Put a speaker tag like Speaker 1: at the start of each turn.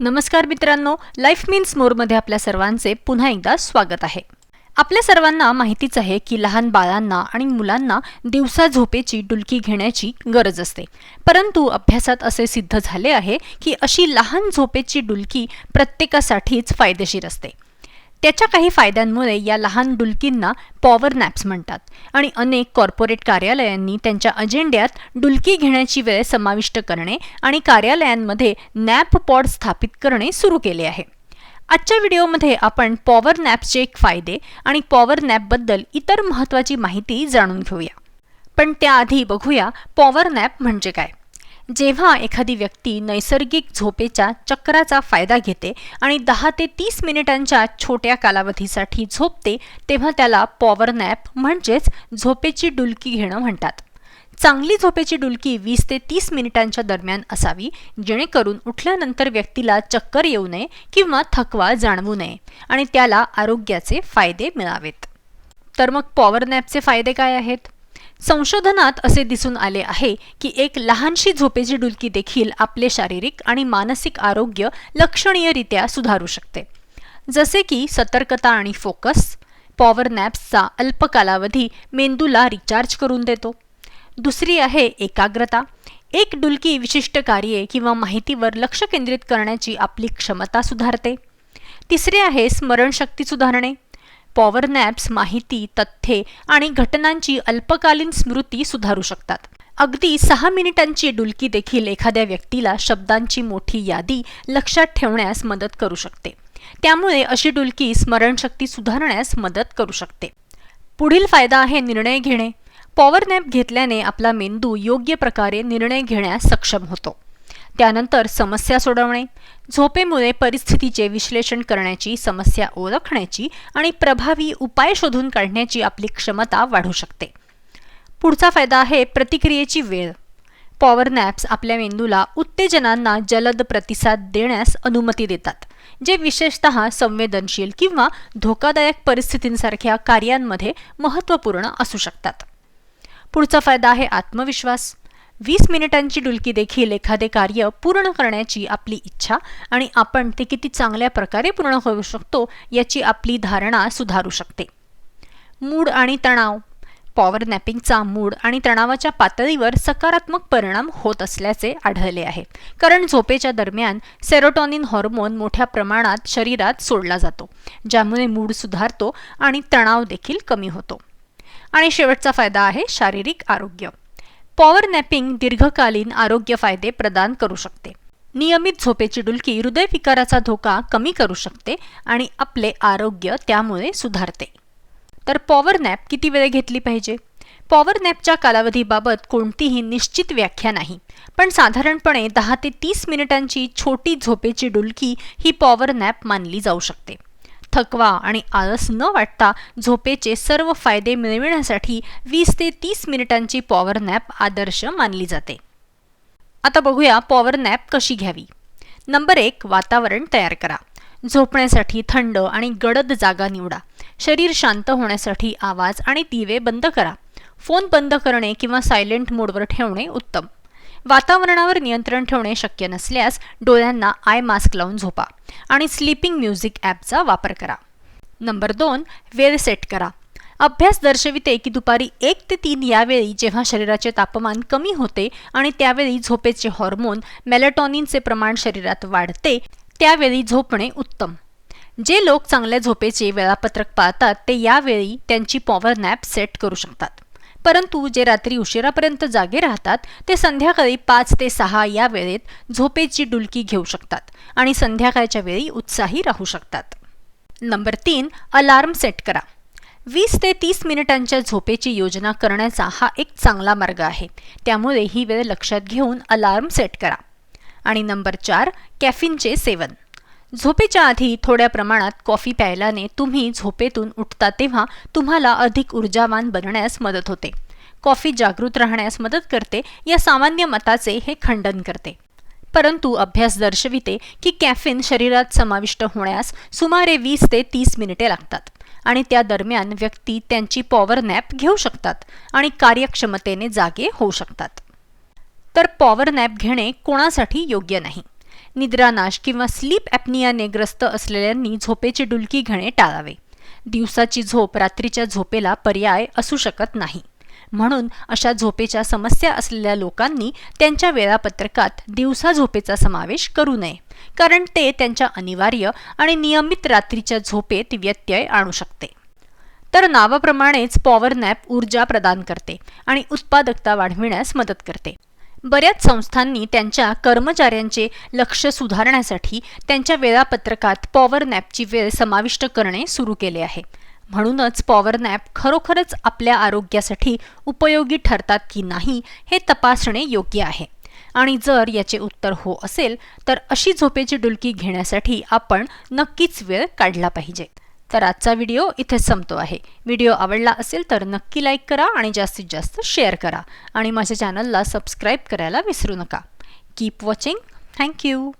Speaker 1: नमस्कार मित्रांनो life means मोरमध्ये आपल्या सर्वांचे पुन्हा एकदा स्वागत आहे. आपल्या सर्वांना माहितीच आहे की लहान बाळांना आणि मुलांना दिवसा झोपेची डुलकी घेण्याची गरज असते. परंतु अभ्यासात असे सिद्ध झाले आहे की अशी लहान झोपेची डुलकी प्रत्येकासाठीच फायदेशीर असते. त्याच्या काही फायद्यांमुळे या लहान डुलकींना पॉवर नॅप्स म्हणतात. आणि अनेक कॉर्पोरेट कार्यालयांनी त्यांच्या अजेंड्यात डुलकी घेण्याची वेळ समाविष्ट करणे आणि कार्यालयांमध्ये नॅप पॉड स्थापित करणे सुरू केले आहे. आजच्या व्हिडिओमध्ये आपण पॉवर नॅप्सचे फायदे आणि पॉवर नॅपबद्दल इतर महत्त्वाची माहिती जाणून घेऊया. पण त्याआधी बघूया पॉवर नॅप म्हणजे काय? जेव्हा एखादी व्यक्ती नैसर्गिक झोपेच्या चक्राचा फायदा घेते आणि दहा ते तीस मिनिटांच्या छोट्या कालावधीसाठी झोपते तेव्हा त्याला पॉवर नॅप म्हणजेच झोपेची डुलकी घेणं म्हणतात. चांगली झोपेची डुलकी वीस ते तीस मिनिटांच्या दरम्यान असावी जेणेकरून उठल्यानंतर व्यक्तीला चक्कर येऊ नये किंवा थकवा जाणवू नये आणि त्याला आरोग्याचे फायदे मिळावेत. तर मग पॉवर नॅपचे फायदे काय आहेत? संशोधनात असे दिसून आले आहे की एक लहानशी झोपेची डुलकी देखील आपले शारीरिक आणि मानसिक आरोग्य लक्षणीयरित्या सुधारू शकते. जसे की सतर्कता आणि फोकस पॉवर नॅप्सचा अल्प कालावधी मेंदूला रिचार्ज करून देतो. दुसरी आहे एकाग्रता. एक डुलकी विशिष्ट कार्ये किंवा माहितीवर लक्ष केंद्रित करण्याची आपली क्षमता सुधारते. तिसरे आहे स्मरणशक्ती सुधारणे. पॉवर नॅप्स माहिती तथ्ये आणि घटनांची अल्पकालीन स्मृती सुधारू शकतात. अगदी सहा मिनिटांची डुलकी देखील एखाद्या व्यक्तीला शब्दांची मोठी यादी लक्षात ठेवण्यास मदत करू शकते. त्यामुळे अशी डुलकी स्मरणशक्ती सुधारण्यास मदत करू शकते. पुढील फायदा आहे निर्णय घेणे. पॉवर नॅप घेतल्याने आपला मेंदू योग्य प्रकारे निर्णय घेण्यास सक्षम होतो. त्यानंतर समस्या सोडवणे झोपेमुळे परिस्थितीचे विश्लेषण करण्याची समस्या ओळखण्याची आणि प्रभावी उपाय शोधून काढण्याची आपली क्षमता वाढू शकते. पुढचा फायदा आहे प्रतिक्रियेची वेळ. पॉवर नॅप्स आपल्या मेंदूला उत्तेजनांना जलद प्रतिसाद देण्यास अनुमती देतात जे विशेषत संवेदनशील किंवा धोकादायक परिस्थितींसारख्या कार्यांमध्ये महत्त्वपूर्ण असू शकतात. पुढचा फायदा आहे आत्मविश्वास. वीस मिनिटांची डुलकी देखील एखादे कार्य पूर्ण करण्याची आपली इच्छा आणि आपण ते किती चांगल्या प्रकारे पूर्ण करू शकतो याची आपली धारणा सुधारू शकते. मूड आणि तणाव. पॉवर नॅपिंगचा मूड आणि तणावाच्या पातळीवर सकारात्मक परिणाम होत असल्याचे आढळले आहे. कारण झोपेच्या दरम्यान सेरोटॉनिन हॉर्मोन मोठ्या प्रमाणात शरीरात सोडला जातो ज्यामुळे मूड सुधारतो आणि तणाव देखील कमी होतो. आणि शेवटचा फायदा आहे शारीरिक आरोग्य. पॉवर नॅपिंग दीर्घकालीन आरोग्य फायदे प्रदान करू शकते. नियमित झोपेची डुलकी हृदयविकाराचा धोका कमी करू शकते आणि आपले आरोग्य त्यामुळे सुधारते. तर पॉवर नॅप किती वेळ घेतली पाहिजे? पॉवर नॅपच्या कालावधीबाबत कोणतीही निश्चित व्याख्या नाही. पण साधारणपणे दहा ते तीस मिनिटांची छोटी झोपेची डुलकी ही पॉवर नॅप मानली जाऊ शकते. थकवा आणि आळस न वाटता झोपेचे सर्व फायदे मिळविण्यासाठी वीस ते तीस मिनिटांची पॉवर नॅप आदर्श मानली जाते. आता बघूया पॉवर नॅप कशी घ्यावी? नंबर एक वातावरण तयार करा. झोपण्यासाठी थंड आणि गडद जागा निवडा. शरीर शांत होण्यासाठी आवाज आणि दिवे बंद करा. फोन बंद करणे किंवा सायलेंट मोडवर ठेवणे उत्तम. वातावरणावर नियंत्रण ठेवणे शक्य नसल्यास डोळ्यांना आय मास्क लावून झोपा आणि स्लीपिंग म्युझिक ॲपचा वापर करा. नंबर दोन वेळ सेट करा. अभ्यास दर्शविते की दुपारी एक ते तीन यावेळी जेव्हा शरीराचे तापमान कमी होते आणि त्यावेळी झोपेचे हॉर्मोन मेलेटॉनिनचे प्रमाण शरीरात वाढते त्यावेळी झोपणे उत्तम. जे लोक चांगल्या झोपेचे वेळापत्रक पाळतात ते यावेळी त्यांची पॉवर नॅप सेट करू शकतात. परंतु जे रात्री उशिरापर्यंत जागे राहतात ते संध्याकाळी पाच ते सहा या वेळेत झोपेची डुलकी घेऊ शकतात आणि संध्याकाळच्या वेळी उत्साही राहू शकतात. नंबर तीन अलार्म सेट करा. वीस ते तीस मिनिटांच्या झोपेची योजना करण्याचा हा एक चांगला मार्ग आहे. त्यामुळे ही वेळ लक्षात घेऊन अलार्म सेट करा. आणि नंबर चार कॅफिनचे सेवन. झोपेच्या आधी थोड्या प्रमाणात कॉफी प्यायल्याने तुम्ही झोपेतून उठता तेव्हा तुम्हाला अधिक ऊर्जावान बनण्यास मदत होते. कॉफी जागृत राहण्यास मदत करते या सामान्य मताचे हे खंडन करते. परंतु अभ्यास दर्शविते की कॅफिन शरीरात समाविष्ट होण्यास सुमारे वीस ते तीस मिनिटे लागतात आणि त्या दरम्यान व्यक्ती त्यांची पॉवर नॅप घेऊ शकतात आणि कार्यक्षमतेने जागे होऊ शकतात. तर पॉवर नॅप घेणे कोणासाठी योग्य नाही? निद्रानाश किंवा स्लीप ॲपनियाने ग्रस्त असलेल्यांनी झोपेची डुलकी घेणे टाळावे. दिवसाची झोप रात्रीच्या झोपेला पर्याय असू शकत नाही. म्हणून अशा झोपेच्या समस्या असलेल्या लोकांनी त्यांच्या वेळापत्रकात दिवसा झोपेचा समावेश करू नये कारण ते त्यांच्या अनिवार्य आणि नियमित रात्रीच्या झोपेत व्यत्यय आणू शकते. तर नावाप्रमाणेच पॉवर नॅप ऊर्जा प्रदान करते आणि उत्पादकता वाढविण्यास मदत करते. बऱ्याच संस्थांनी त्यांच्या कर्मचाऱ्यांचे लक्ष सुधारण्यासाठी त्यांच्या वेळापत्रकात पॉवर नॅपची वेळ समाविष्ट करणे सुरू केले आहे. म्हणूनच पॉवर नॅप खरोखरच आपल्या आरोग्यासाठी उपयोगी ठरतात की नाही हे तपासणे योग्य आहे. आणि जर याचे उत्तर हो असेल तर अशी झोपेची डुलकी घेण्यासाठी आपण नक्कीच वेळ काढला पाहिजे. तर आजचा व्हिडिओ इथेच संपतो आहे. व्हिडिओ आवडला असेल तर नक्की लाईक करा आणि जास्तीत जास्त शेअर करा. आणि माझ्या चॅनलला सबस्क्राईब करायला विसरू नका. Keep watching thank you